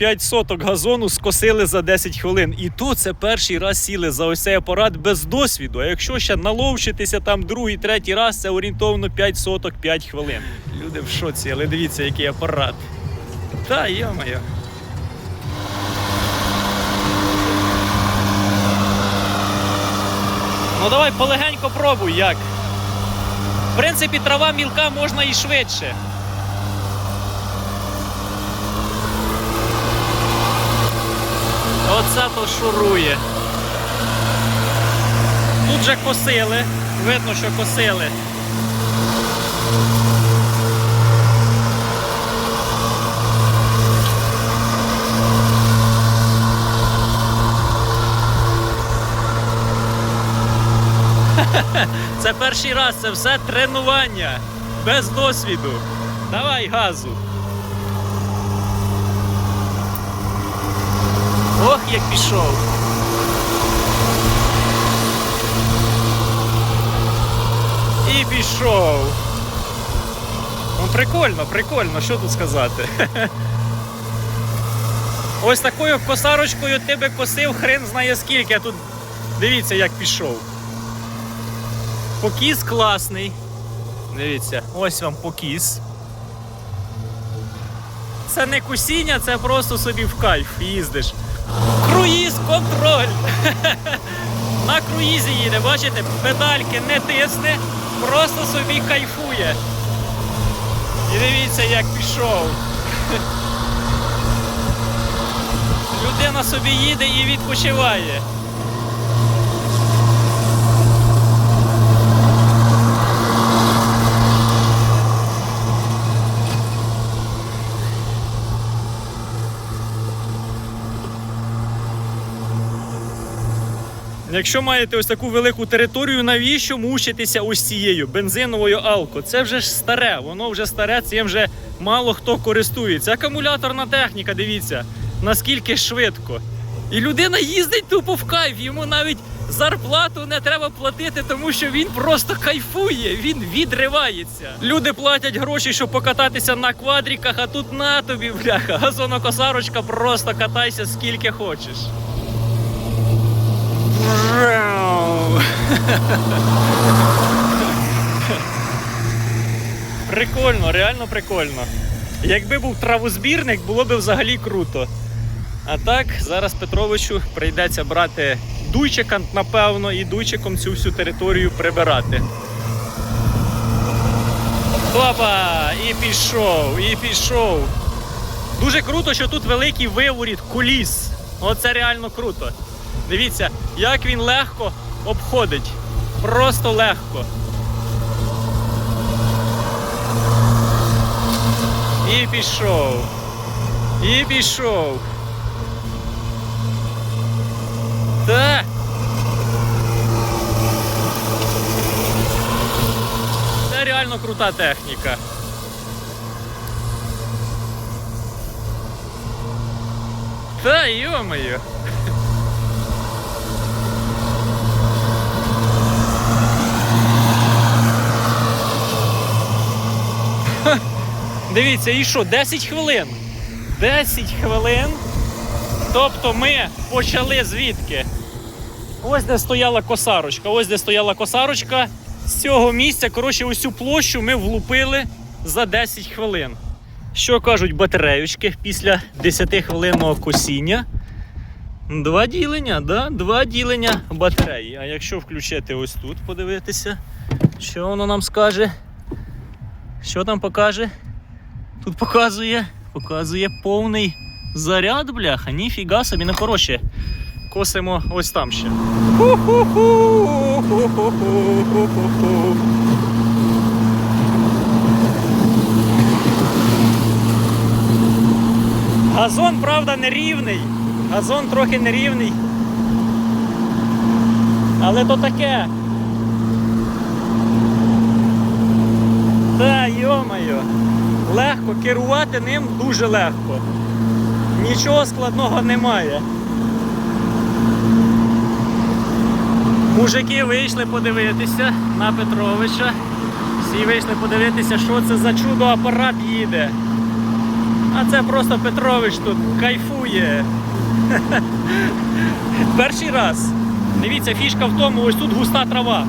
5 соток газону скосили за 10 хвилин. І то це перший раз сіли за ось цей апарат без досвіду. А якщо ще наловчитися там другий, третій раз, це орієнтовно 5 соток 5 хвилин. Люди в шоці, але дивіться, який апарат. Та йо-моє. Ну давай полегенько пробуй як. В принципі, трава мілка можна і швидше. Оце то шурує. Тут же косили. Видно, що косили. Це перший раз, це все тренування. Без досвіду. Давай газу. Ох, як пішов. І пішов. Ну, прикольно, прикольно, що тут сказати. Ось такою косарочкою ти би косив хрен знає скільки, а тут дивіться, як пішов. Покіс класний. Дивіться, ось вам покіс. Це не кусіння, це просто собі в кайф їздиш. Круїз контроль. На круїзі їде, бачите, педальки не тисне, просто собі кайфує. І дивіться, як пішов. Людина собі їде і відпочиває. Якщо маєте ось таку велику територію, навіщо мучитися ось цією бензиновою алко? Це вже ж старе, воно вже старе, цим вже мало хто користується. Акумуляторна техніка, дивіться, наскільки швидко. І людина їздить тупо в кайф, йому навіть зарплату не треба платити, тому що він просто кайфує, він відривається. Люди платять гроші, щоб покататися на квадріках, а тут на тобі, бляха, газонокосарочка, просто катайся скільки хочеш. Прикольно, реально прикольно. Якби був травозбірник, було б взагалі круто. А так, зараз Петровичу прийдеться брати дуйчика, напевно, і дуйчиком цю всю територію прибирати. Опа! І пішов, і пішов. Дуже круто, що тут великий виворіт куліс. Оце реально круто. Дивіться, як він легко обходить. Просто легко. І пішов. І пішов. Та. Це реально крута техніка. Та йо-моє. Дивіться, і що, 10 хвилин. 10 хвилин. Тобто ми почали звідки? Ось де стояла косарочка. Ось де стояла косарочка. З цього місця, коротше, цю площу ми влупили за 10 хвилин. Що кажуть батареючки після 10-хвилинного косіння? Два ділення, да? Два ділення батареї. А якщо включити ось тут, подивитися, що воно нам скаже? Що там покаже? Тут показує, показує повний заряд, бляха, ніфіга собі, ну коротше, косимо ось там ще. Газон, правда, нерівний. Газон трохи нерівний. Але то таке. Та йо-моє, легко керувати ним дуже легко. Нічого складного немає. Мужики вийшли подивитися на Петровича. Всі вийшли подивитися, що це за чудо апарат їде. А це просто Петрович тут кайфує. Перший раз. Дивіться, фішка в тому, ось тут густа трава.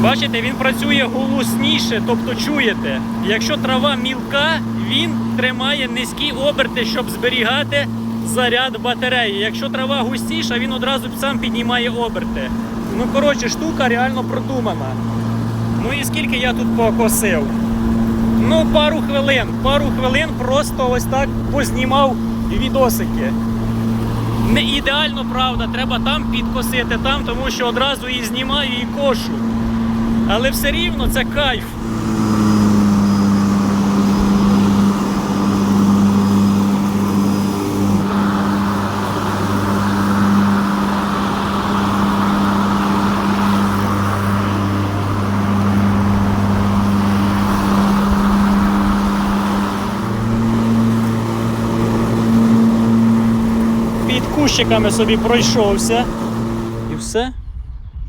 Бачите, він працює голосніше, тобто чуєте. Якщо трава мілка, він тримає низькі оберти, щоб зберігати заряд батареї. Якщо трава густіша, він одразу сам піднімає оберти. Ну, коротше, штука реально продумана. Ну і скільки я тут покосив? Ну, пару хвилин. Пару хвилин просто ось так познімав відосики. Не ідеально, правда, треба там підкосити, там, тому що одразу і знімаю, і кошу. Але все рівно це кайф. Під кущиками собі пройшовся. І все.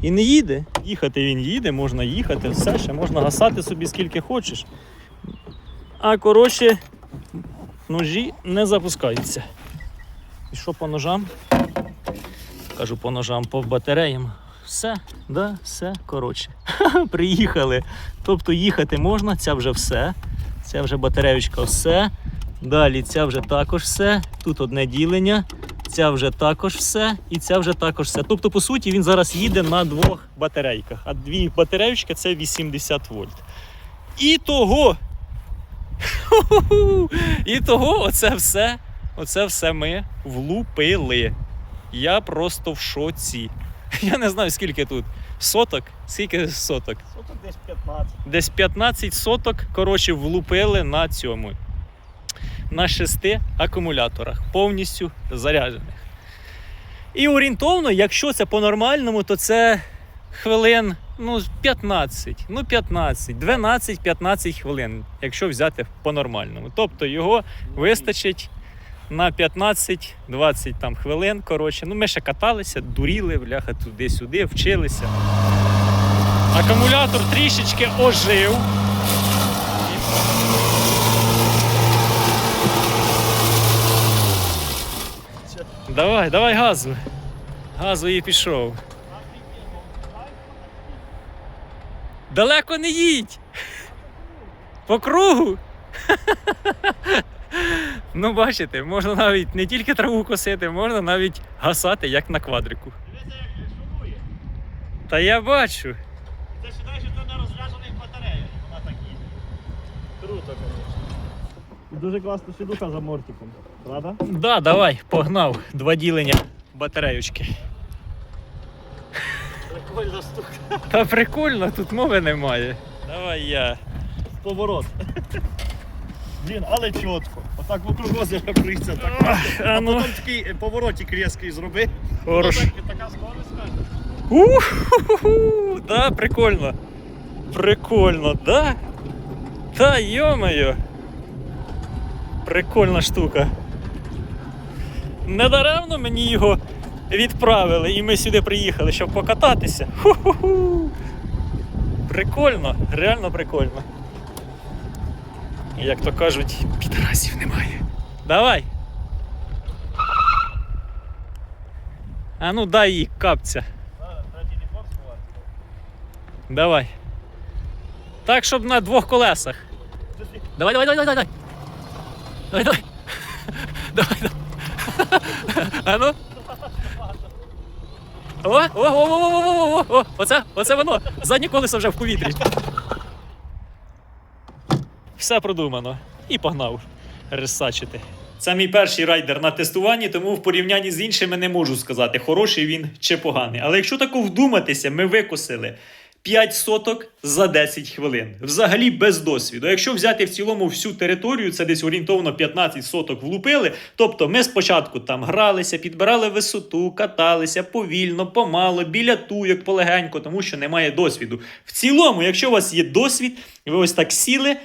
І не їде. Їхати він їде, можна їхати, все ще можна гасати собі скільки хочеш. А коротше, ножі не запускаються. І що по ножам? Кажу по ножам, по батареям. Все, да, все, коротше. Приїхали. Тобто їхати можна, ця вже все. Ця вже батареючка все. Далі ця вже також все. Тут одне ділення. Ця вже також все, і ця вже також все. Тобто, по суті, він зараз їде на двох батарейках, а дві батареючки це 80 вольт. І того. І того, оце все, оце все ми влупили. Я просто в шоці. Я не знаю, скільки тут. Соток? Скільки соток? Соток десь 15. Десь 15 соток, коротше, влупили на цьому. На шести акумуляторах, повністю заряджених. І орієнтовно, якщо це по-нормальному, то це хвилин ну, 15, ну 15, 12-15 хвилин, якщо взяти по-нормальному. Тобто його вистачить на 15-20 там хвилин. Коротше, ну ми ще каталися, дуріли, бляха туди-сюди, вчилися. Акумулятор трішечки ожив. Давай, давай газу. Газу і пішов. Далеко не їдь. По кругу. Ну, бачите, можна навіть не тільки траву косити, можна навіть гасати, як на квадрику. Дивіться, як шумує. Та я бачу. Це що це на розряджених батареях. Вона так їде. Круто, звісно. Дуже класно сідуха за мортиком. Правда? Да, давай, погнав. Два ділення батареючки. Прикольна штука. Та прикольно, тут мови немає. Давай я. Поворот. Блін, але чітко. Отак вокруг озера прийся. Так. А А ну. потім такий е, поворотик різкий зроби. Хорош. Отак, Така скорость каже. Уху, да, прикольно. Прикольно, да? Та йо-моє. Прикольна штука. Недаремно мені його відправили, і ми сюди приїхали, щоб покататися. Ху-ху-ху. Прикольно, реально прикольно. Як то кажуть, підрасів немає. Давай. А ну дай їй капця. Давай. Так, щоб на двох колесах. Давай, давай, давай, давай, давай. Давай, давай. Давай, давай. А ну. О, о, о, о, о, о, о, о, оце, оце воно. Заднє колесо вже в повітрі. Все продумано. І погнав рисачити. Це мій перший райдер на тестуванні, тому в порівнянні з іншими не можу сказати, хороший він чи поганий. Але якщо тако вдуматися, ми викосили 5 соток за 10 хвилин. Взагалі без досвіду. Якщо взяти в цілому всю територію, це десь орієнтовно 15 соток влупили. Тобто ми спочатку там гралися, підбирали висоту, каталися повільно, помало, біля туєк, полегенько, тому що немає досвіду. В цілому, якщо у вас є досвід, ви ось так сіли.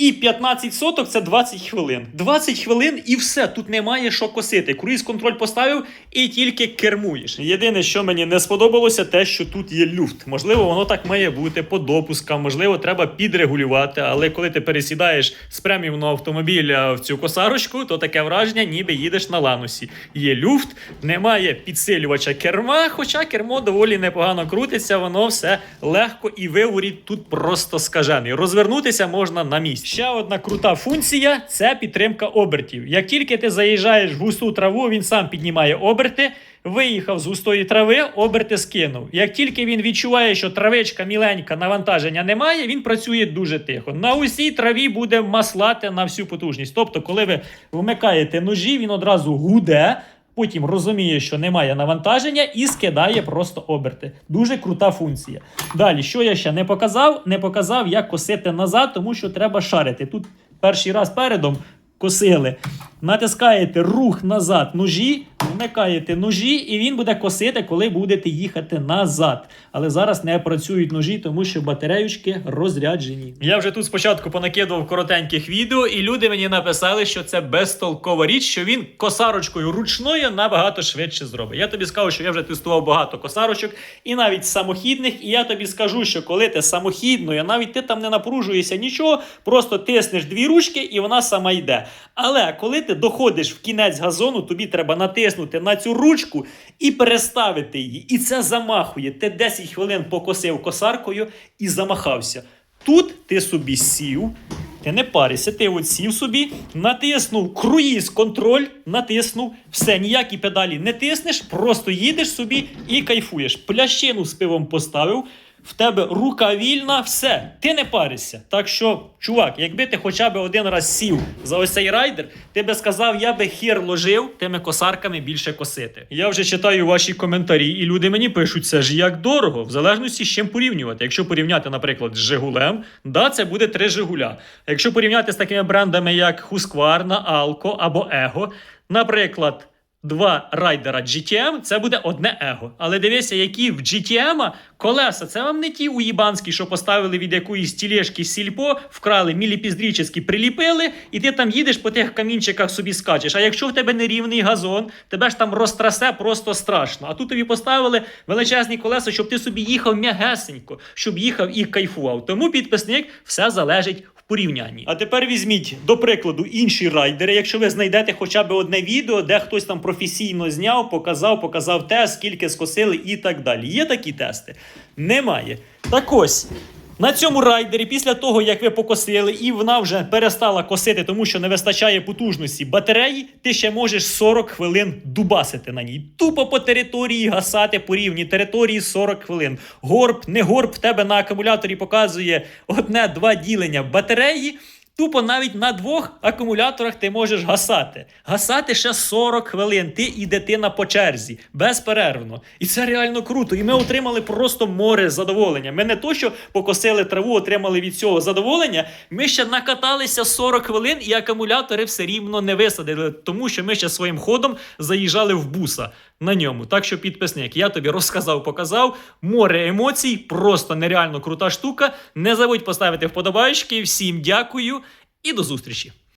І 15 соток це 20 хвилин. 20 хвилин і все. Тут немає що косити. Круїз контроль поставив і тільки кермуєш. Єдине, що мені не сподобалося, те, що тут є люфт. Можливо, воно так має бути по допускам, можливо, треба підрегулювати. Але коли ти пересідаєш з преміумного автомобіля в цю косарочку, то таке враження, ніби їдеш на ланусі. Є люфт, немає підсилювача керма, хоча кермо доволі непогано крутиться, воно все легко і виворіт тут просто скажений. Розвернутися можна на місці. Ще одна крута функція це підтримка обертів. Як тільки ти заїжджаєш в густу траву, він сам піднімає оберти. Виїхав з густої трави, оберти скинув. Як тільки він відчуває, що травичка міленька, навантаження немає, він працює дуже тихо. На усій траві буде маслати на всю потужність. Тобто, коли ви вмикаєте ножі, він одразу гуде. Потім розуміє, що немає навантаження, і скидає просто оберти. Дуже крута функція. Далі, що я ще не показав? Не показав, як косити назад, тому що треба шарити. Тут перший раз передом косили. Натискаєте рух назад ножі, вмикаєте ножі, і він буде косити, коли будете їхати назад. Але зараз не працюють ножі, тому що батареючки розряджені. Я вже тут спочатку понакидував коротеньких відео, і люди мені написали, що це безтолкова річ, що він косарочкою ручною набагато швидше зробить. Я тобі скажу, що я вже тестував багато косарочок, і навіть самохідних. І я тобі скажу, що коли ти самохідною, навіть ти там не напружуєшся нічого, просто тиснеш дві ручки, і вона сама йде. Але коли ти доходиш в кінець газону, тобі треба натиснути на цю ручку і переставити її. І це замахує. Ти 10 хвилин покосив косаркою і замахався. Тут ти собі сів, ти не паришся, ти от сів собі, натиснув круїз контроль, натиснув, все, ніякі педалі не тиснеш, просто їдеш собі і кайфуєш. Плящину з пивом поставив. В тебе рука вільна, все, ти не паришся. Так що, чувак, якби ти хоча б один раз сів за ось цей райдер, ти би сказав, я би хер ложив тими косарками більше косити. Я вже читаю ваші коментарі, і люди мені пишуть, це ж як дорого, в залежності з чим порівнювати. Якщо порівняти, наприклад, з Жигулем, да, це буде три Жигуля. Якщо порівняти з такими брендами, як Husqvarna, Alco або Ego, наприклад. Два райдера GTM це буде одне его. Але дивися, які в GTM колеса. Це вам не ті уїбанські, що поставили від якоїсь тілешки сільпо, вкрали міліпіздрічески, приліпили, і ти там їдеш по тих камінчиках собі скачеш. А якщо в тебе нерівний газон, тебе ж там розтрасе просто страшно. А тут тобі поставили величезні колеса, щоб ти собі їхав м'ягесенько, щоб їхав і кайфував. Тому підписник все залежить порівнянні. А тепер візьміть до прикладу інші райдери. Якщо ви знайдете хоча б одне відео, де хтось там професійно зняв, показав, показав тест, скільки скосили і так далі. Є такі тести? Немає. Так ось. На цьому райдері, після того, як ви покосили, і вона вже перестала косити, тому що не вистачає потужності батареї, ти ще можеш 40 хвилин дубасити на ній. Тупо по території гасати по рівні території 40 хвилин. Горб, не горб в тебе на акумуляторі показує одне-два ділення батареї. Тупо навіть на двох акумуляторах ти можеш гасати. Гасати ще 40 хвилин. Ти і дитина по черзі, безперервно. І це реально круто. І ми отримали просто море задоволення. Ми не то, що покосили траву, отримали від цього задоволення. Ми ще накаталися 40 хвилин, і акумулятори все рівно не висадили, тому що ми ще своїм ходом заїжджали в буса на ньому. Так що, підписник, я тобі розказав, показав. Море емоцій, просто нереально крута штука. Не забудь поставити вподобайки. Всім дякую і до зустрічі!